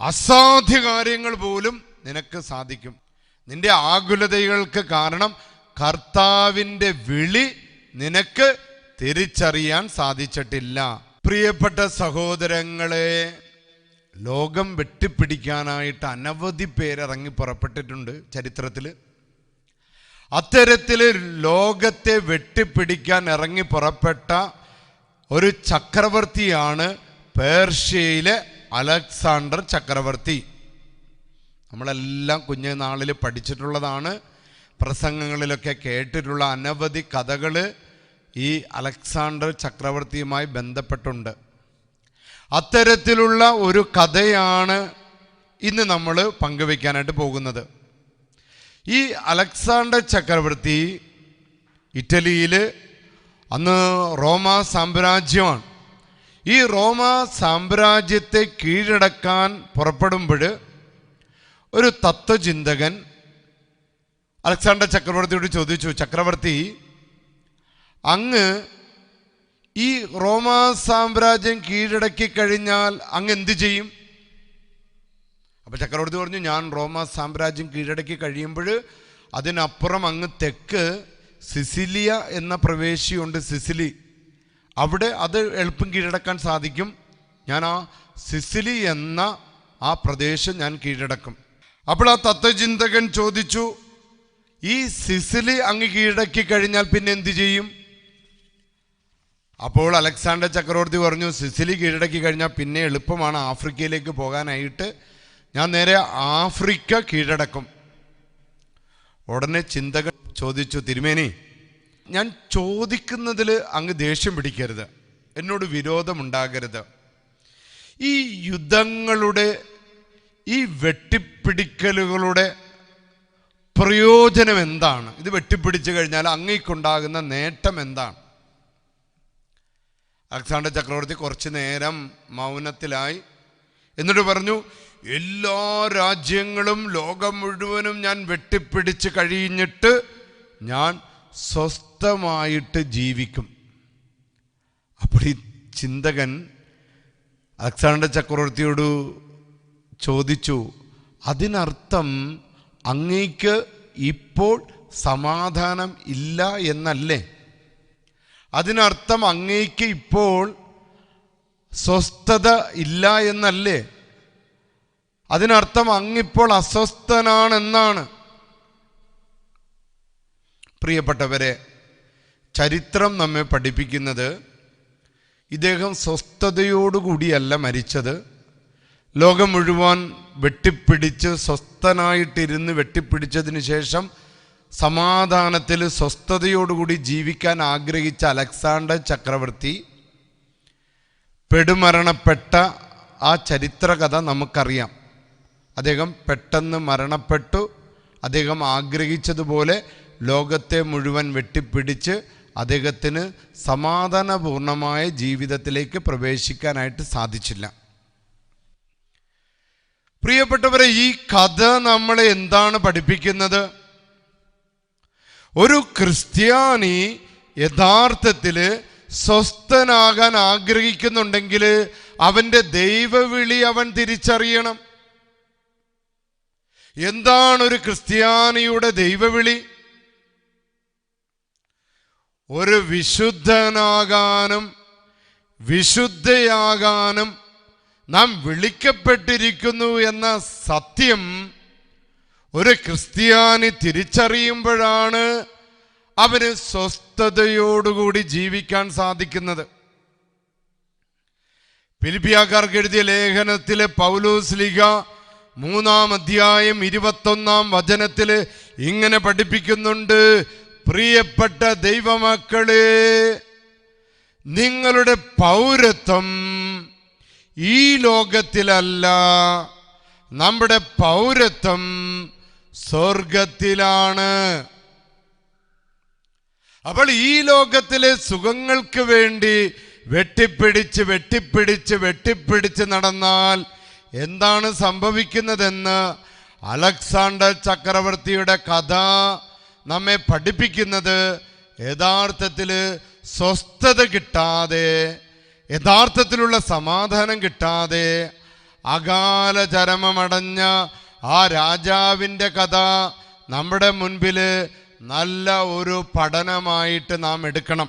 അസാധ്യ കാര്യങ്ങൾ പോലും നിനക്ക് സാധിക്കും. നിന്റെ ആകുലതകൾക്ക് കാരണം കർത്താവിന്റെ വിളി നിനക്ക് തിരിച്ചറിയാൻ സാധിച്ചിട്ടില്ല. പ്രിയപ്പെട്ട സഹോദരങ്ങളെ ലോകം വെട്ടിപ്പിടിക്കാനായിട്ട് അനവധി പേരിറങ്ങി പുറപ്പെട്ടിട്ടുണ്ട് ചരിത്രത്തിൽ അത്തരത്തിൽ ലോകത്തെ വെട്ടിപ്പിടിക്കാൻ ഇറങ്ങി പുറപ്പെട്ട ഒരു ചക്രവർത്തിയാണ് പേർഷ്യയിലെ അലക്സാണ്ടർ ചക്രവർത്തി. നമ്മളെല്ലാം കുഞ്ഞു നാളിൽ പഠിച്ചിട്ടുള്ളതാണ്. പ്രസംഗങ്ങളിലൊക്കെ കേട്ടിട്ടുള്ള അനവധി കഥകൾ ഈ അലക്സാണ്ടർ ചക്രവർത്തിയുമായി ബന്ധപ്പെട്ടുണ്ട്. അത്തരത്തിലുള്ള ഒരു കഥയാണ് ഇന്ന് നമ്മൾ പങ്കുവയ്ക്കാനായിട്ട് പോകുന്നത്. ഈ അലക്സാണ്ടർ ചക്രവർത്തി ഇറ്റലിയിൽ അന്ന് റോമാ സാമ്രാജ്യമാണ്. ഈ റോമ സാമ്രാജ്യത്തെ കീഴടക്കാൻ പുറപ്പെടുമ്പോൾ ഒരു തത്വചിന്തകൻ അലക്സാണ്ടർ ചക്രവർത്തിയോട് ചോദിച്ചു ചക്രവർത്തി അങ്ങ് ഈ റോമ സാമ്രാജ്യം കീഴടക്കി കഴിഞ്ഞാൽ അങ്ങ് എന്ത് ചെയ്യും? അപ്പൊ ചക്രവർത്തി പറഞ്ഞു ഞാൻ റോമ സാമ്രാജ്യം കീഴടക്കി കഴിയുമ്പോൾ അതിനപ്പുറം അങ്ങ് തെക്ക് സിസിലിയ എന്ന പ്രവേശിയുണ്ട് സിസിലി. അവിടെ അത് എളുപ്പം കീഴടക്കാൻ സാധിക്കും. ഞാൻ ആ സിസിലി എന്ന ആ പ്രദേശം ഞാൻ കീഴടക്കും. അപ്പോൾ ആ തത്വചിന്തകൻ ചോദിച്ചു ഈ സിസിലി അങ്ങ് കീഴടക്കി കഴിഞ്ഞാൽ പിന്നെ എന്ത് ചെയ്യും? അപ്പോൾ അലക്സാണ്ടർ ചക്രവർത്തി പറഞ്ഞു സിസിലി കീഴടക്കി കഴിഞ്ഞാൽ പിന്നെ എളുപ്പമാണ്. ആഫ്രിക്കയിലേക്ക് പോകാനായിട്ട് ഞാൻ നേരെ ആഫ്രിക്ക കീഴടക്കും. ഉടനെ ചിന്തകൾ ചോദിച്ചു തിരുമേനി ഞാൻ ചോദിക്കുന്നതിൽ അങ്ങ് ദേഷ്യം പിടിക്കരുത്. എന്നോട് വിരോധമുണ്ടാകരുത്. ഈ യുദ്ധങ്ങളുടെ ഈ വെട്ടിപ്പിടിക്കലുകളുടെ പ്രയോജനം എന്താണ്? ഇത് വെട്ടിപ്പിടിച്ചു കഴിഞ്ഞാൽ അങ്ങേക്കുണ്ടാകുന്ന നേട്ടം എന്താണ്? അലക്സാണ്ടർ ചക്രവർത്തി കുറച്ചു നേരം മൗനത്തിലായി. എന്നിട്ട് പറഞ്ഞു എല്ലാ രാജ്യങ്ങളും ലോകം മുഴുവനും ഞാൻ വെട്ടിപ്പിടിച്ച് കഴിഞ്ഞിട്ട് ഞാൻ സ്വസ്ഥമായിട്ട് ജീവിക്കും. അപ്പോൾ ഈ ചിന്തകൻ അലക്സാണ്ടർ ചക്രവർത്തിയോട് ചോദിച്ചു അതിനർത്ഥം അങ്ങേക്ക് ഇപ്പോൾ സമാധാനം ഇല്ല എന്നല്ലേ? അതിനർത്ഥം അങ്ങേക്ക് ഇപ്പോൾ സ്വസ്ഥത ഇല്ല എന്നല്ലേ? അതിനർത്ഥം അങ്ങിപ്പോൾ അസ്വസ്ഥനാണെന്നാണ്. പ്രിയപ്പെട്ടവരെ ചരിത്രം നമ്മെ പഠിപ്പിക്കുന്നത് ഇദ്ദേഹം സ്വസ്ഥതയോടുകൂടിയല്ല മരിച്ചത്. ലോകം മുഴുവൻ വെട്ടിപ്പിടിച്ച് സ്വസ്ഥനായിട്ടിരുന്ന് വെട്ടിപ്പിടിച്ചതിന് ശേഷം സമാധാനത്തിൽ സ്വസ്ഥതയോടുകൂടി ജീവിക്കാൻ ആഗ്രഹിച്ച അലക്സാണ്ടർ ചക്രവർത്തി പെടുമരണപ്പെട്ട ആ ചരിത്രകഥ നമുക്കറിയാം. അദ്ദേഹം പെട്ടെന്ന് മരണപ്പെട്ടു. അദ്ദേഹം ആഗ്രഹിച്ചതുപോലെ ലോകത്തെ മുഴുവൻ വെട്ടിപ്പിടിച്ച് അദ്ദേഹത്തിന് സമാധാനപൂർണമായ ജീവിതത്തിലേക്ക് പ്രവേശിക്കാനായിട്ട് സാധിച്ചില്ല. പ്രിയപ്പെട്ടവരെ ഈ കഥ നമ്മളെ എന്താണ് പഠിപ്പിക്കുന്നത്? ഒരു ക്രിസ്ത്യാനി യഥാർത്ഥത്തിൽ സ്വസ്ഥനാകാൻ ആഗ്രഹിക്കുന്നുണ്ടെങ്കിൽ അവന്റെ ദൈവവിളി അവൻ തിരിച്ചറിയണം. എന്താണ് ഒരു ക്രിസ്ത്യാനിയുടെ ദൈവവിളി? ഒരു വിശുദ്ധനാകാനും വിശുദ്ധയാകാനും നാം വിളിക്കപ്പെട്ടിരിക്കുന്നു എന്ന സത്യം ഒരു ക്രിസ്ത്യാനി തിരിച്ചറിയുമ്പോഴാണ് അവന് സ്വസ്ഥതയോടുകൂടി ജീവിക്കാൻ സാധിക്കുന്നത്. ഫിലിപ്പിയാക്കാർക്ക് എഴുതിയ ലേഖനത്തിലെ പൗലോസ് ലിഗ മൂന്നാം അധ്യായം ഇരുപത്തൊന്നാം വചനത്തിൽ ഇങ്ങനെ പഠിപ്പിക്കുന്നുണ്ട് പ്രിയപ്പെട്ട ദൈവമക്കളെ നിങ്ങളുടെ പൗരത്വം ഈ ലോകത്തിലല്ല നമ്മുടെ പൗരത്വം സ്വർഗത്തിലാണ് അപ്പോൾ ഈ ലോകത്തിലെ സുഖങ്ങൾക്ക് വേണ്ടി വെട്ടിപ്പിടിച്ച് വെട്ടിപ്പിടിച്ച് വെട്ടിപ്പിടിച്ച് നടന്നാൽ എന്താണ് സംഭവിക്കുന്നതെന്ന് അലക്സാണ്ടർ ചക്രവർത്തിയുടെ കഥ നമ്മെ പഠിപ്പിക്കുന്നത് യഥാർത്ഥത്തിൽ സ്വസ്ഥത കിട്ടാതെ യഥാർത്ഥത്തിലുള്ള സമാധാനം കിട്ടാതെ അകാല ചരമമടഞ്ഞ ആ രാജാവിന്റെ കഥ നമ്മുടെ മുൻപിൽ നല്ല ഒരു പഠനമായിട്ട് നാം എടുക്കണം.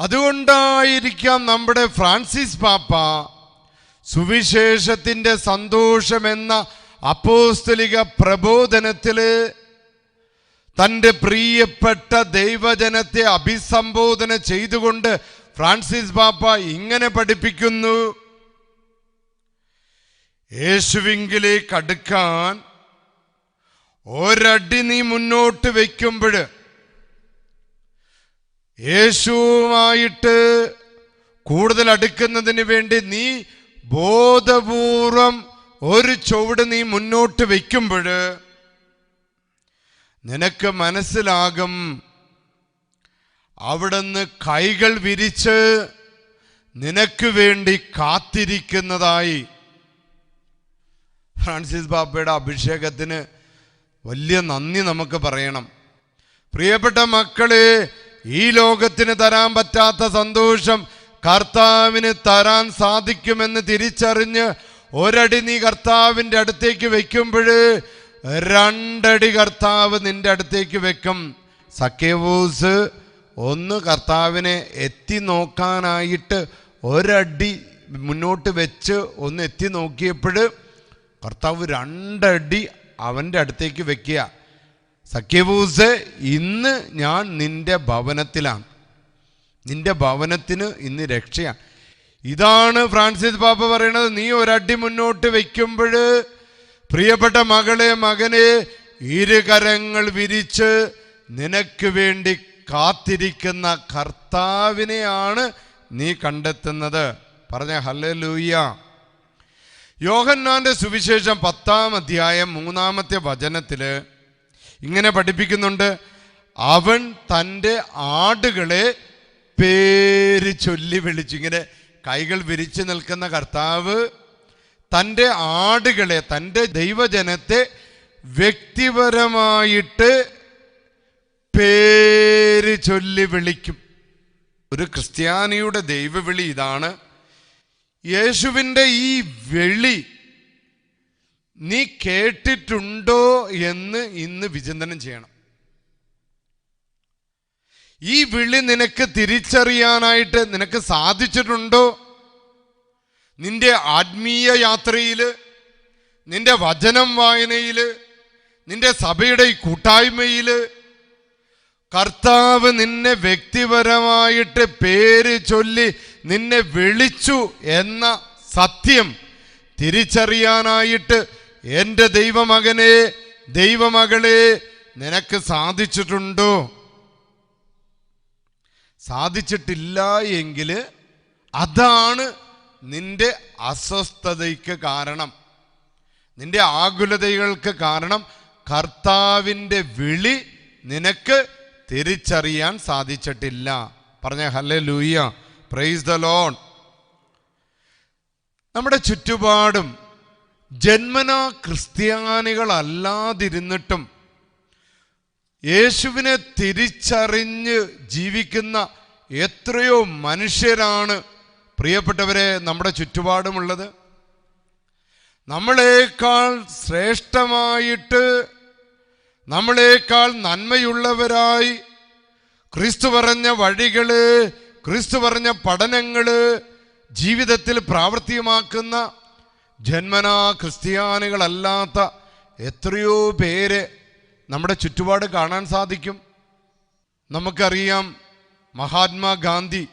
അതുകൊണ്ടായിരിക്കാം നമ്മുടെ ഫ്രാൻസിസ് പാപ്പ സുവിശേഷത്തിന്റെ സന്തോഷമെന്ന അപ്പോസ്തലിക പ്രബോധനത്തിൽ തന്റെ പ്രിയപ്പെട്ട ദൈവജനത്തെ അഭിസംബോധന ചെയ്തുകൊണ്ട് ഫ്രാൻസിസ് പാപ്പ ഇങ്ങനെ പഠിപ്പിക്കുന്നു. യേശുവിങ്കിലേക്ക് അടുക്കാൻ ഒരടി നീ മുന്നോട്ട് വയ്ക്കുമ്പോൾ യേശുവുമായിട്ട് കൂടുതൽ അടുക്കുന്നതിന് വേണ്ടി നീ ബോധപൂർവം ഒരു ചുവട് നീ മുന്നോട്ട് വയ്ക്കുമ്പോൾ നിനക്ക് മനസ്സിലാകും. അവിടുന്ന് കൈകൾ വിരിച്ച് നിനക്ക് വേണ്ടി കാത്തിരിക്കുന്നതായി. ഫ്രാൻസിസ് ബാപ്പയുടെ അഭിഷേകത്തിന് വലിയ നന്ദി നമുക്ക് പറയണം. പ്രിയപ്പെട്ട മക്കളെ ഈ ലോകത്തിന് തരാൻ പറ്റാത്ത സന്തോഷം കർത്താവിന് തരാൻ സാധിക്കുമെന്ന് തിരിച്ചറിഞ്ഞ് ഒരടി നീ കർത്താവിന്റെ അടുത്തേക്ക് വെക്കുമ്പോൾ രണ്ടടി കർത്താവ് നിന്റെ അടുത്തേക്ക് വെക്കും. സക്കേവൂസ് ഒന്ന് കർത്താവിനെ എത്തി നോക്കാനായിട്ട് ഒരടി മുന്നോട്ട് വെച്ച് ഒന്ന് എത്തി നോക്കിയപ്പോൾ കർത്താവ് രണ്ടടി അവന്റെ അടുത്തേക്ക് വെക്കുക. സഖ്യവൂസ് ഇന്ന് ഞാൻ നിന്റെ ഭവനത്തിലാണ്. നിന്റെ ഭവനത്തിന് ഇന്ന് രക്ഷയാണ്. ഇതാണ് ഫ്രാൻസിസ് പാപ്പ പറയുന്നത് നീ ഒരടി മുന്നോട്ട് വയ്ക്കുമ്പോൾ പ്രിയപ്പെട്ട മകളെ മകനെ ഇരുകരങ്ങൾ വിരിച്ച് നിനക്ക് വേണ്ടി കാത്തിരിക്കുന്ന കർത്താവിനെയാണ് നീ കണ്ടെത്തുന്നത്. പറഞ്ഞ ഹല്ലേലൂയ്യ യോഹന്നാന്റെ സുവിശേഷം പത്താം അധ്യായം മൂന്നാമത്തെ വചനത്തിൽ ഇങ്ങനെ പഠിപ്പിക്കുന്നുണ്ട്. അവൻ തന്റെ ആടുകളെ പേര് ചൊല്ലി വിളിച്ചു ഇങ്ങനെ കൈകൾ വിരിച്ചു നിൽക്കുന്ന കർത്താവ് തന്റെ ആടുകളെ തന്റെ ദൈവജനത്തെ വ്യക്തിപരമായിട്ട് പേര് ചൊല്ലി വിളിക്കും. ഒരു ക്രിസ്ത്യാനിയുടെ ദൈവവിളി ഇതാണ്. യേശുവിന്റെ ഈ വെളി നീ കേട്ടിട്ടുണ്ടോ എന്ന് ഇന്ന് വിചിന്തനം ചെയ്യണം. ഈ വിളി നിനക്ക് തിരിച്ചറിയാനായിട്ട് നിനക്ക് സാധിച്ചിട്ടുണ്ടോ? നിന്റെ ആത്മീയ യാത്രയിൽ നിന്റെ വചനം വായനയിൽ നിന്റെ സഭയുടെ ഈ കൂട്ടായ്മയിൽ കർത്താവ് നിന്നെ വ്യക്തിപരമായിട്ട് പേര് ചൊല്ലി നിന്നെ വിളിച്ചു എന്ന സത്യം തിരിച്ചറിയാനായിട്ട് എന്റെ ദൈവമകനെ ദൈവമകളെ നിനക്ക് സാധിച്ചിട്ടുണ്ടോ? സാധിച്ചിട്ടില്ല എങ്കിൽ അതാണ് നിന്റെ അസ്വസ്ഥതയ്ക്ക് കാരണം നിന്റെ ആകുലതകൾക്ക് കാരണം കർത്താവിന്റെ വിളി നിനക്ക് തിരിച്ചറിയാൻ സാധിച്ചിട്ടില്ല. പറഞ്ഞ ഹല്ലേ ലൂയ്യ പ്രൈസ് ദ ലോൺ നമ്മുടെ ചുറ്റുപാടും ജന്മനാ ക്രിസ്ത്യാനികളല്ലാതിരുന്നിട്ടും യേശുവിനെ തിരിച്ചറിഞ്ഞ് ജീവിക്കുന്ന എത്രയോ മനുഷ്യരാണ് പ്രിയപ്പെട്ടവരെ നമ്മുടെ ചുറ്റുപാടുമുള്ളത് നമ്മളേക്കാൾ ശ്രേഷ്ഠമായിട്ട് നമ്മളേക്കാൾ നന്മയുള്ളവരായി ക്രിസ്തു പറഞ്ഞ വഴികൾ ക്രിസ്തു പറഞ്ഞ പഠനങ്ങൾ ജീവിതത്തിൽ പ്രാവർത്തികമാക്കുന്ന ജന്മനാ ക്രിസ്ത്യാനികളല്ലാത്ത എത്രയോ പേര് നമ്മുടെ ചുറ്റുപാട് കാണാൻ സാധിക്കും. നമുക്കറിയാം മഹാത്മാഗാന്ധി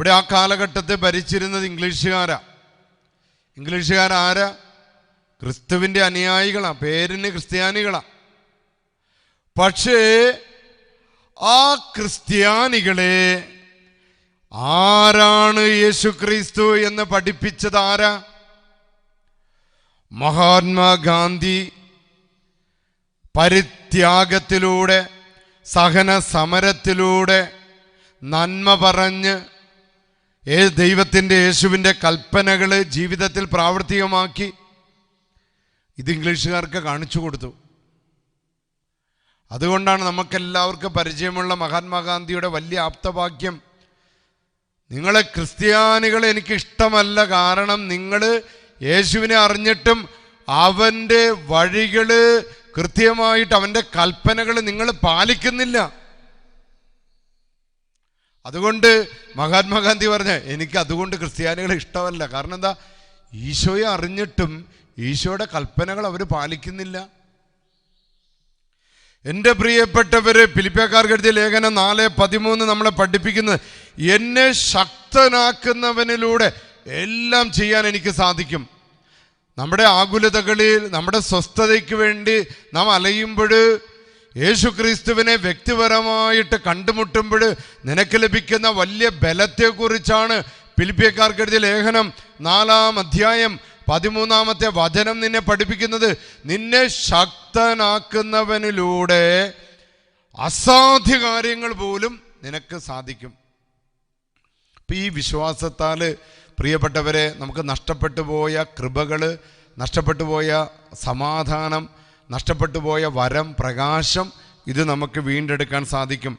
ഇവിടെ ആ കാലഘട്ടത്തെ ഭരിച്ചിരുന്നത് ഇംഗ്ലീഷുകാരാ. ഇംഗ്ലീഷുകാരാരാ ക്രിസ്തുവിന്റെ അനുയായികളാ പേരിന് ക്രിസ്ത്യാനികളാ. പക്ഷേ ആ ക്രിസ്ത്യാനികളെ ആരാണ് യേശു ക്രിസ്തു എന്ന് പഠിപ്പിച്ചത് ആരാ? മഹാത്മാഗാന്ധി പരിത്യാഗത്തിലൂടെ സഹന സമരത്തിലൂടെ നന്മ പറഞ്ഞ് ഏ ദൈവത്തിന്റെ യേശുവിന്റെ കൽപ്പനകൾ ജീവിതത്തിൽ പ്രാവർത്തികമാക്കി ഇത് ഇംഗ്ലീഷുകാർക്ക് കാണിച്ചു കൊടുത്തു. അതുകൊണ്ടാണ് നമുക്കെല്ലാവർക്കും പരിചയമുള്ള മഹാത്മാഗാന്ധിയുടെ വലിയ ആപ്തവാക്യം നിങ്ങളെ ക്രിസ്ത്യാനികൾ എനിക്കിഷ്ടമല്ല കാരണം നിങ്ങൾ യേശുവിനെ അറിഞ്ഞിട്ടും അവന്റെ വഴികൾ കൃത്യമായിട്ട് അവന്റെ കൽപ്പനകൾ നിങ്ങൾ പാലിക്കുന്നില്ല. അതുകൊണ്ട് മഹാത്മാഗാന്ധി പറഞ്ഞ എനിക്ക് അതുകൊണ്ട് ക്രിസ്ത്യാനികളെ ഇഷ്ടമല്ല. കാരണം എന്താ? ഈശോയെ അറിഞ്ഞിട്ടും ഈശോയുടെ കൽപ്പനകൾ അവർ പാലിക്കുന്നില്ല. എന്റെ പ്രിയപ്പെട്ടവര് പിലിപ്പേക്കാർ എഴുതിയ ലേഖനം നാല് പതിമൂന്ന് നമ്മളെ പഠിപ്പിക്കുന്നത് എന്നെ ശക്തനാക്കുന്നവനിലൂടെ എല്ലാം ചെയ്യാൻ എനിക്ക് സാധിക്കും. നമ്മുടെ ആകുലതകളിൽ നമ്മുടെ സ്വസ്ഥതയ്ക്ക് വേണ്ടി നാം അലയുമ്പോൾ യേശു ക്രിസ്തുവിനെ വ്യക്തിപരമായിട്ട് കണ്ടുമുട്ടുമ്പോൾ നിനക്ക് ലഭിക്കുന്ന വലിയ ബലത്തെക്കുറിച്ചാണ് ഫിലിപ്പിയക്കാർക്ക് എഴുതിയ ലേഖനം നാലാം അധ്യായം പതിമൂന്നാമത്തെ വചനം നിന്നെ പഠിപ്പിക്കുന്നത്. നിന്നെ ശക്തനാക്കുന്നവനിലൂടെ അസാധ്യ കാര്യങ്ങൾ പോലും നിനക്ക് സാധിക്കും. അപ്പം ഈ വിശ്വാസത്താൽ പ്രിയപ്പെട്ടവരെ നമുക്ക് നഷ്ടപ്പെട്ടു പോയ കൃപകൾ നഷ്ടപ്പെട്ടു പോയ സമാധാനം നഷ്ടപ്പെട്ടു പോയ വരം പ്രകാശം ഇത് നമുക്ക് വീണ്ടെടുക്കാൻ സാധിക്കും.